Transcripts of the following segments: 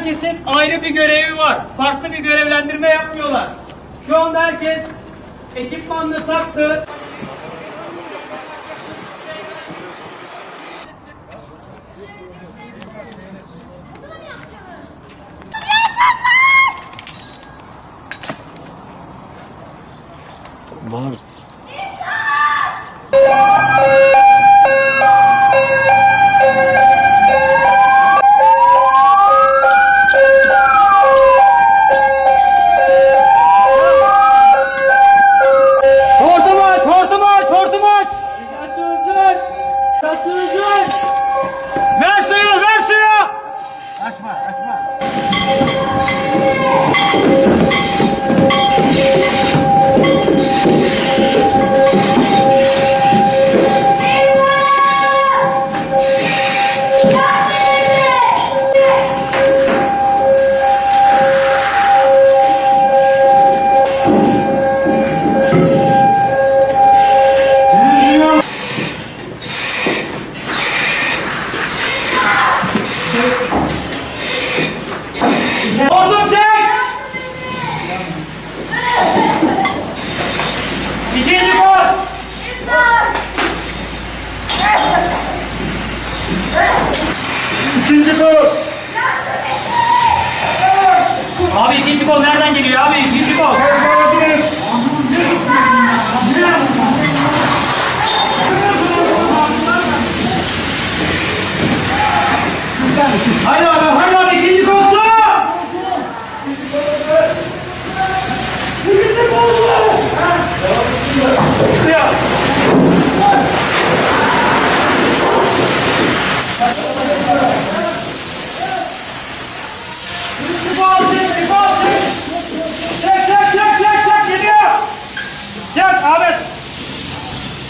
Herkesin ayrı bir görevi var. Farklı bir görevlendirme yapmıyorlar. Şu anda herkes ekipmanını taktı. Hortumu İkinci kol. Abi ikinci kol nereden geliyor abi? İkinci kol.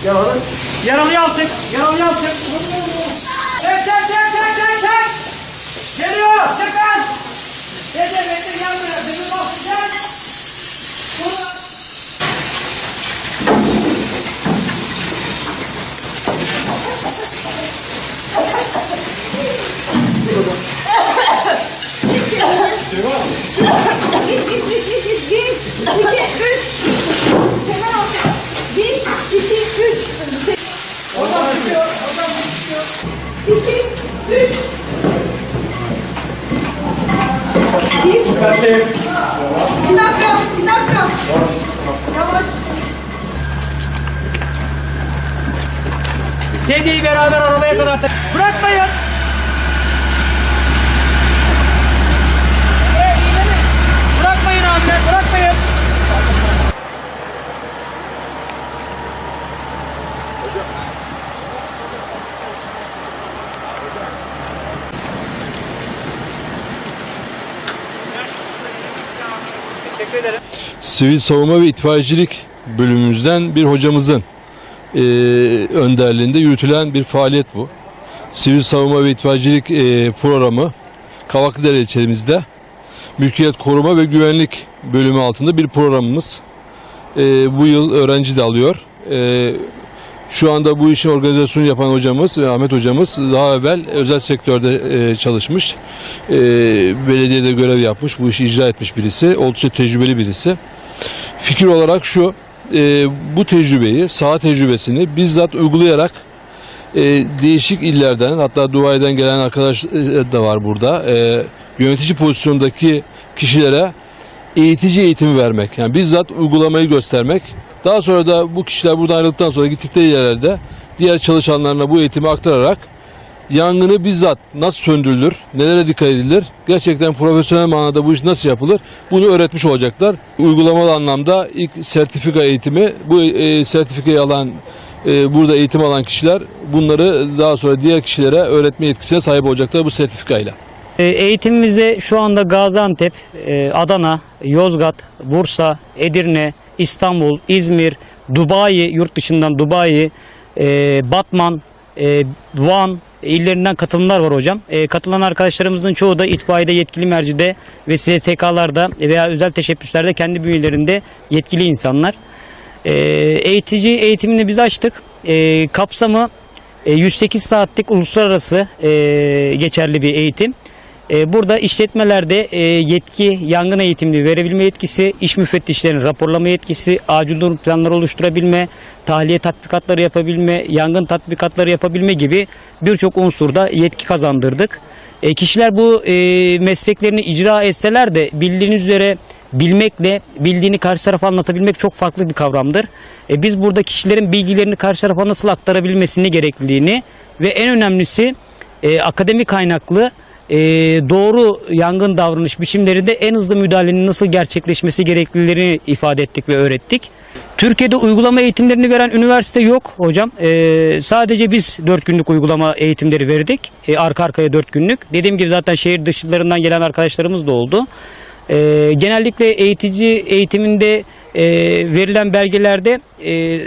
Yaralı. Yaralı alçık. Yaralı alçık. Çek çek çek çek çek çek. Geliyor. Çıkın. Dede beni yanmıyor. Bizi basacak. Burada. Devam. 2, 3, Gelin. Bir dakika, bir dakika. Yavaş. Yavaş. Beraber arabaya kadar. Bırakmayın. Teşekkür ederim. Sivil Savunma ve İtfaiyecilik bölümümüzden bir hocamızın e, önderliğinde yürütülen bir faaliyet bu. Sivil Savunma ve İtfaiyecilik e, programı Kavaklıdere ilçemizde Mülkiyet Koruma ve Güvenlik bölümü altında bir programımız. E, bu yıl öğrenci de alıyor. E, şu anda bu işin organizasyonu yapan hocamız, e, Ahmet hocamız daha evvel özel sektörde e, çalışmış. E, belediyede görev yapmış, bu işi icra etmiş birisi. Oldukça tecrübeli birisi. Fikir olarak şu, bu tecrübeyi, saha tecrübesini bizzat uygulayarak değişik illerden, hatta Dubai'den gelen arkadaş da var burada, yönetici pozisyondaki kişilere eğitici eğitimi vermek. Yani bizzat uygulamayı göstermek. Daha sonra da bu kişiler buradan ayrıldıktan sonra gittikleri yerlerde diğer çalışanlarına bu eğitimi aktararak yangını bizzat nasıl söndürülür, nelere dikkat edilir, gerçekten profesyonel manada bu iş nasıl yapılır bunu öğretmiş olacaklar. Uygulamalı anlamda ilk sertifika eğitimi, bu e, sertifikayı alan, e, burada eğitim alan kişiler bunları daha sonra diğer kişilere öğretme yetkisine sahip olacaklar bu sertifikayla. E, Eğitimimizi şu anda Gaziantep, e, Adana, Yozgat, Bursa, Edirne, İstanbul, İzmir, Dubai, yurt dışından Dubai, e, Batman, e, Van illerinden katılımlar var hocam. E, Katılan arkadaşlarımızın çoğu da itfaiyede yetkili mercide ve STK'larda veya özel teşebbüslerde kendi bünyelerinde yetkili insanlar. E, Eğitici eğitimini biz açtık. E, Kapsamı e, 108 saatlik uluslararası e, geçerli bir eğitim. E, burada işletmelerde e, yetki, yangın eğitimli verebilme yetkisi, iş müfettişlerinin raporlama yetkisi, acil durum planları oluşturabilme, tahliye tatbikatları yapabilme, yangın tatbikatları yapabilme gibi birçok unsurda yetki kazandırdık. E, kişiler bu mesleklerini icra etseler de bildiğiniz üzere bilmekle bildiğini karşı tarafa anlatabilmek çok farklı bir kavramdır. Biz burada kişilerin bilgilerini karşı tarafa nasıl aktarabilmesini gerekliliğini ve en önemlisi e, akademik kaynaklı e, doğru yangın davranış biçimlerinde en hızlı müdahalenin nasıl gerçekleşmesi gerekliliğini ifade ettik ve öğrettik. Türkiye'de uygulama eğitimlerini veren üniversite yok hocam. E, sadece biz 4 günlük uygulama eğitimleri verdik. E, arka arkaya 4 günlük. Dediğim gibi zaten şehir dışlarından gelen arkadaşlarımız da oldu. E, genellikle eğitici eğitiminde e, verilen belgelerde e,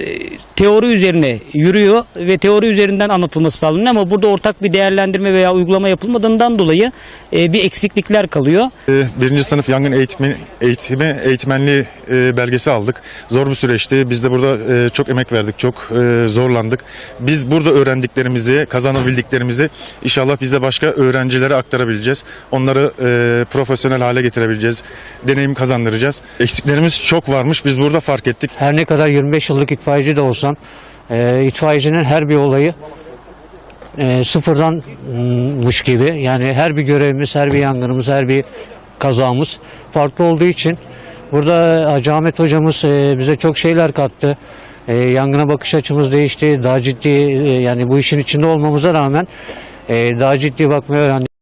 teori üzerine yürüyor ve teori üzerinden anlatılması sağlanıyor ama burada ortak bir değerlendirme veya uygulama yapılmadığından dolayı e, bir eksiklikler kalıyor. Ee, Birinci sınıf yangın eğitimi, eğitimi eğitmenliği e, belgesi aldık. Zor bir süreçti. Biz de burada e, çok emek verdik, çok e, zorlandık. Biz burada öğrendiklerimizi, kazanabildiklerimizi inşallah biz de başka öğrencilere aktarabileceğiz. Onları e, profesyonel hale getirebileceğiz. Deneyim kazandıracağız. Eksiklerimiz çok varmış. Biz burada fark ettik. Her ne kadar 25 yıllık itfaiyeci de olsam e, itfaiyecinin her bir olayı e, sıfırdanmış gibi yani her bir görevimiz, her bir yangınımız, her bir kazamız farklı olduğu için burada Hacı Ahmet hocamız e, bize çok şeyler kattı. E, yangına bakış açımız değişti. Daha ciddi e, yani bu işin içinde olmamıza rağmen e, daha ciddi bakmayı öğrendik.